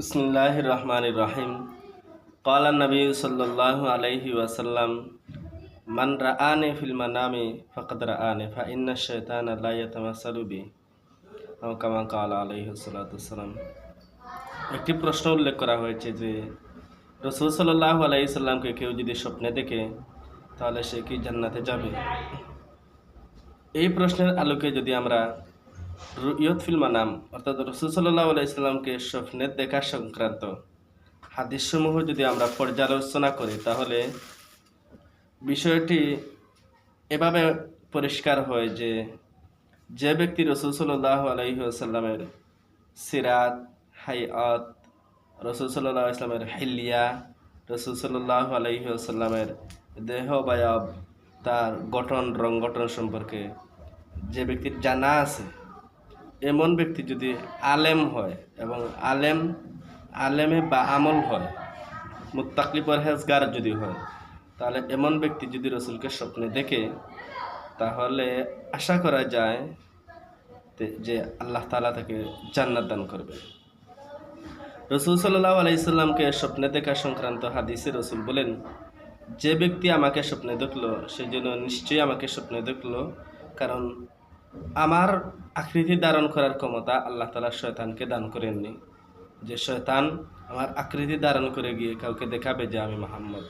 বিসমুল্লাহ রহমান রহিম কালা নবী সাল্লাহ আলহি মান রা আনে ফিল্মা নামে ফকদরা আনে ফা ইন্না শৈতান আল্লাহমাসালুবি কামা কাল আলহি সাল্লাম একটি প্রশ্ন উল্লেখ করা হয়েছে যে, রসুল সাল্লাহ আলহি সাল্লামকে কেউ যদি স্বপ্নে দেখে, তাহলে সে কি জান্নাতে যাবে? এই প্রশ্নের আলোকে যদি আমরা রুইয়ত ফিল্মা নাম অর্থাৎ রসুল সাল্লাহ আলাইসাল্লামকে স্বপ্নের দেখা সংক্রান্ত হাদিসসমূহ যদি আমরা পর্যালোচনা করি, তাহলে বিষয়টি এভাবে পরিষ্কার হয় যে যে ব্যক্তি রসুল সাল্লাহ আলহিহাসাল্লামের সিরাত, হাইয়াত, রসুল সাল্লাহ ইসলামের হিলিয়া রসুল সাল্লাহ আলহিহাসাল্লামের দেহবায়ব তার গঠন, রং গঠন সম্পর্কে যে ব্যক্তির জানা আছে এমন ব্যক্তি যদি আলেম হয় এবং আলেম, আলেমে বা আমল হয় মুত্তাকলি পরহেজগার যদি হয়, তাহলে এমন ব্যক্তি যদি রসুলকে স্বপ্নে দেখে, তাহলে আশা করা যায় যে আল্লাহ তালা তাকে জান্নাত দান করবে। রসুল সাল্লাহ আলাইসাল্লামকে স্বপ্নে দেখা সংক্রান্ত হাদিসে রসুল বলেন, যে ব্যক্তি আমাকে স্বপ্নে দেখল, সে যেন নিশ্চয়ই আমাকে স্বপ্নে দেখল, কারণ আমার আকৃতি ধারণ করার ক্ষমতা আল্লাহ তালা শয়তানকে দান করেননি। যে শয়তান আমার আকৃতি ধারণ করে গিয়ে কাউকে দেখাবে যে আমি মোহাম্মদ।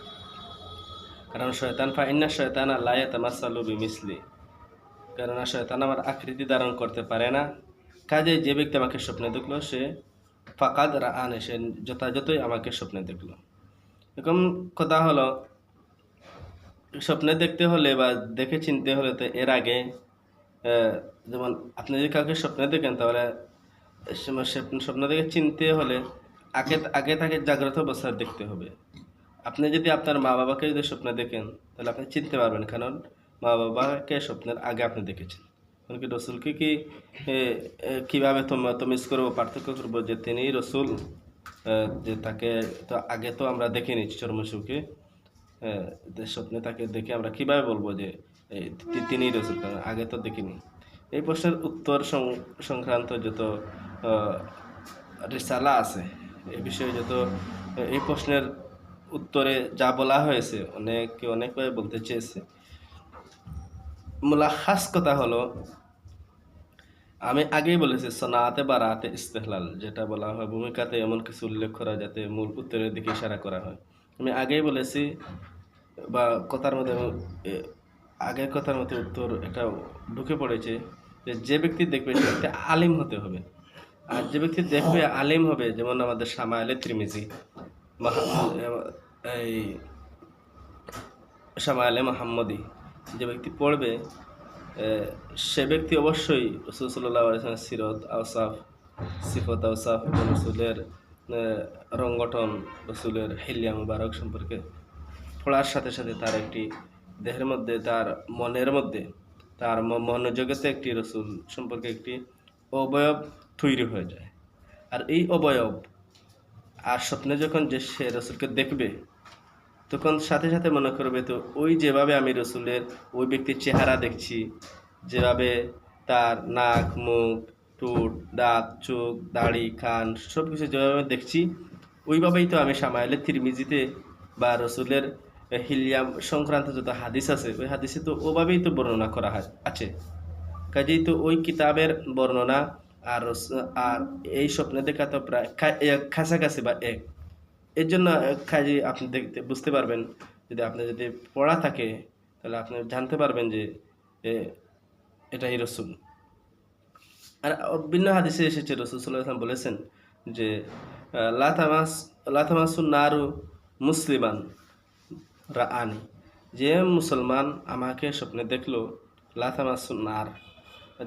কারণ শয়তান, ফাইন্না শয়তান আল্লাহ তামাসালু বিমিসলি। কেননা শয়তান আমার আকৃতি ধারণ করতে পারে না। কাজে যে ব্যক্তি আমাকে স্বপ্নে দেখল, সে ফাকাদ আনে সে যথাযথই আমাকে স্বপ্নে দেখল। এরকম কথা হলো, স্বপ্নে দেখতে হলে বা দেখে চিনতে হলে তো এর আগে যেমন আপনি যদি কাউকে স্বপ্নে দেখেন, তাহলে সে- স্বপ্ন দেখে চিনতে হলে আগে আগে তাকে জাগ্রত অবস্থায় দেখতে হবে। আপনি যদি আপনার মা বাবাকে যদি স্বপ্নে দেখেন, তাহলে আপনি চিনতে পারবেন, কারণ মা বাবাকে স্বপ্নের আগে আপনি দেখেছেন। কি রসুলকে কি কীভাবে তমিজ করব, পার্থক্য করব? যে তিনি রসুল যে তাকে তো আগে তো আমরা দেখিনি চর্মসুকে স্বপ্নে তাকে দেখে আমরা কীভাবে বলব যে এই তি- তিনিই রসুল, কারণ আগে তো দেখিনি। এই প্রশ্নের উত্তর সংক্রান্ত যত রিসালা আছে, এ বিষয়ে যত এই প্রশ্নের উত্তরে যা বলা হয়েছে, অনেকে অনেকভাবে বলতে চেয়েছে। মুলাখাস কথা হলো, আমি আগেই বলেছি, সোনাতে বা রাতে ইস্তেহলাল, যেটা বলা হয়, ভূমিকাতে এমন কিছু উল্লেখ করা যাতে মূল উত্তরের দিকে ইশারা করা হয়। আমি আগেই বলেছি, বা কথার মধ্যে আগের কথার মধ্যে উত্তর এটা ঢুকে পড়েছে যে যে ব্যক্তি দেখবে সে ব্যক্তি আলিম হতে হবে। আর যে ব্যক্তি দেখবে আলিম হবে যেমন আমাদের সামায়ালে ত্রিমিজি মাহা- এই সামায়ালে মোহাম্মদী যে ব্যক্তি পড়বে সে ব্যক্তি অবশ্যই রসুল সাল্লাহ আলিয়াল্লামের সিরত আউসাফ সিফত আওসাফ এবং রসুলের এ, রংগঠন রসুলের হিলিয়া মুবারক সম্পর্কে পড়ার সাথে সাথে তার একটি দেহের মধ্যে, তার মনের মধ্যে, তার মনোজগতে একটি রসুল সম্পর্কে একটি অবয়ব তৈরি হয়ে যায়। আর এই অবয়ব আর স্বপ্নে যখন যে সে রসুলকে দেখবে, তখন সাথে সাথে মনে করবে, তো ওই যেভাবে আমি রসুলের ওই ব্যক্তির চেহারা দেখছি, যেভাবে তার নাক, মুখ টুট দাঁত, চোখ, দাড়ি, কান সব কিছু যেভাবে দেখছি, ওইভাবেই তো আমি সামাইলে তিরমিজিতে বা রসুলের হিলিয়াম সংক্রান্ত যত হাদিস আছে, ওই হাদিসে তো ওভাবেই তো বর্ণনা করা হয়, আছে। কাজেই তো ওই কিতাবের বর্ণনা আর আর এই স্বপ্নে দেখা তো প্রায় কাছাকাছি বা এক। এর জন্য কাজে আপনি দেখতে, বুঝতে পারবেন, যদি আপনি যদি পড়া থাকে, তাহলে আপনি জানতে পারবেন যে এটাই রসুল। আর ভিন্ন হাদিসে এসেছে, রসুল সাল্লাহ আসলাম বলেছেন যে লাথামাস লাথামাসুন নারু মুসলিমান। রাআনি। যে মুসলমান আমাকে স্বপ্নে দেখল লাথামাসুন নার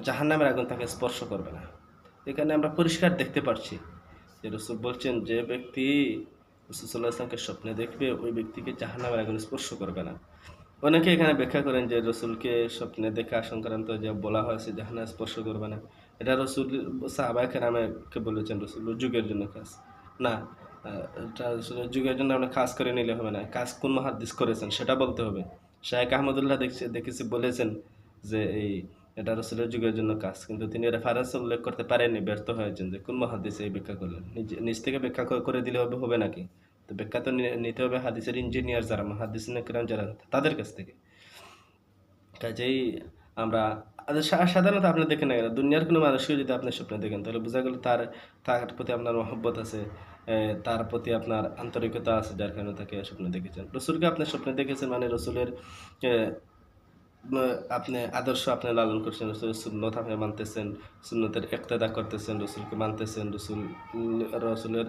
জাহান্নামের আগুন তাকে স্পর্শ করবে না। এখানে আমরা পরিষ্কার দেখতে পাচ্ছি যে রসুল বলছেন, যে ব্যক্তি রসুল সাল্লাহ স্বপ্নে দেখবে, ওই ব্যক্তিকে জাহান্নামের আগুন স্পর্শ করবে না। অনেকে এখানে ব্যাখ্যা করেন যে রসুলকে স্বপ্নে দেখা সংক্রান্ত যে বলা হয়েছে জাহান্না স্পর্শ করবে না। এটা রসুল সাহাবাকে নামেকে বলেছেন, রসুল যুগের জন্য কাজ না যুগের জন্য আমরা কাজ করে নিলে হবে না। কাজ কোন মহাদিস করেছেন সেটা বলতে হবে। শাহেক আহমদুল্লাহ দেখছি, দেখেছি, বলেছেন যে এই এটা রসুলের যুগের জন্য কাজ। কিন্তু তিনি রেফারেন্স উল্লেখ করতে পারেননি, ব্যর্থ হয়েছেন যে কোন মহাদিসে এই ব্যাখ্যা করলেন। নিজে থেকে ব্যাখ্যা করে- দিলে হবে হবে নাকি? তো ব্যাখ্যা তো নিতে হবে হাদিসের ইঞ্জিনিয়ার যারা মহাদিস কিরাম যারা, তাদের কাছ থেকে। কাজেই আমরা সা- সাধারণত আপনি দেখেন না দুনিয়ার কোনো মানুষকে যদি আপনি স্বপ্নে দেখেন, তাহলে বোঝা গেল তার তার প্রতি আপনার মহব্বত আছে। তার প্রতি আপনার আন্তরিকতা আছে, যার কারণে তাকে স্বপ্নে দেখেছেন। রসুলকে আপনি স্বপ্নে দেখেছেন মানে রসুলের আপনি আদর্শ আপনি লালন করছেন, রসুলের সুন্নত আপনি মানতেছেন, সুন্নতের একতেদা করতেছেন, রসুলকে মানতেছেন, রসুল, রসুলের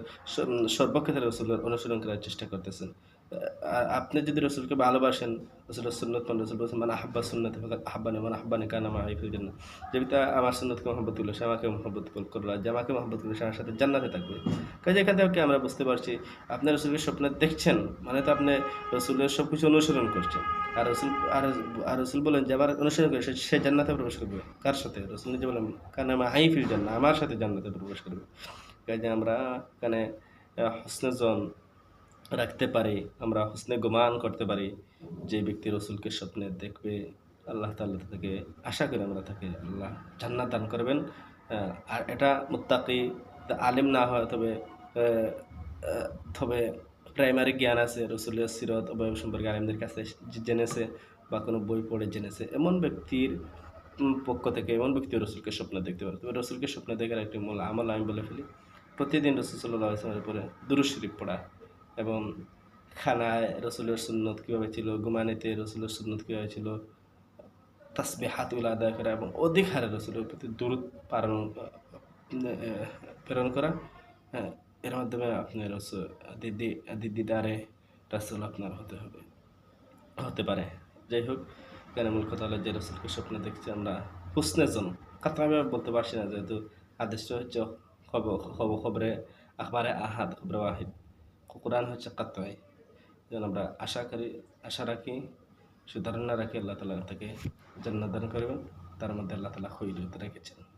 সর্বক্ষেত্রে রসুলের অনুসরণ করার চেষ্টা করতেছেন। আপনি যদি রসুলকে ভালোবাসেন, রসুলের সুন্নত মান রসুল বলছেন মানে আহাব্বা সুন্নত আহ্বানে মানে আহ্বানে কানা মা হাইফিল জন্য যে আমার সুন্নতকে মহব্বত করল, সে আমাকে মহব্বত করল যে আমাকে মহব্বত করল, সে আমার সাথে জান্নাতে থাকবে। কাজে এখান থেকে আমরা বুঝতে পারছি, আপনি রসুলের স্বপ্নে দেখছেন মানে তো আপনি রসুলের সব কিছু অনুসরণ করছেন। আর রসুল আর রসুল বলেন যে, আমার অনুসরণ করে সে- জান্নাতে প্রবেশ করবে। কার সাথে? রসুল নিজে বলেন কারণ আমার হাই ফিল জান্না আমার সাথে জান্নাতে প্রবেশ করবে। কাজে আমরা এখানে হসনে জন রাখতে পারি, আমরা হসনে গুমান করতে পারি, যে ব্যক্তি রসুলকে স্বপ্নে দেখবে, আল্লাহ তাল্লাহ থেকে আশা করি আমরা তাকে আল্লাহ জান্নাত দান করবেন। আর এটা মুত্তাকি আলিম না হয়, তবে তবে প্রাইমারি জ্ঞান আছে, রসুলের সিরত অবয়ব সম্পর্কে আলিমদের কাছে জেনেছে বা কোনো বই পড়ে জেনেছে। এমন ব্যক্তির পক্ষ থেকে, এমন ব্যক্তি রসুলকে স্বপ্ন দেখতে পারে। তবে রসুলকে স্বপ্ন দেখার একটি মূল আমল আমি বলে ফেলি। প্রতিদিন রসুল সাল্লাহ আসলামের উপরে দুরুদ শরীফ পড়া। এবং খানায় রসুলের সুন্নত কীভাবে ছিল, গুমানিতে রসুলের সুন্নত কীভাবে ছিল তাসবি হাতুল আদায় করা এবং অধিক হারে রসুলের প্রতি দূরত পালন প্রেরণ করা হ্যাঁ এর মাধ্যমে আপনার রসুল, দিদি, দিদিদারে রাসুল আপনার হতে হবে, হতে পারে। যাই হোক, কেন মূল কথা হলো যে রসুলকে স্বপ্ন দেখছি আমরা হুসনেজন কাতরাবে বলতে পারছি না, যেহেতু আদেশ হচ্ছে খবর খবরে, আখবারে আহাদ, খবরে ওয়াহিদ। কোরআন হচ্ছে কাতয় যেন আমরা আশা করি, আশা রাখি, সুধারণা রাখি, আল্লাহ তালা থেকে জন্মদান দান করবেন। তার মধ্যে আল্লাহ তালা খৈরিয়ত রেখেছেন।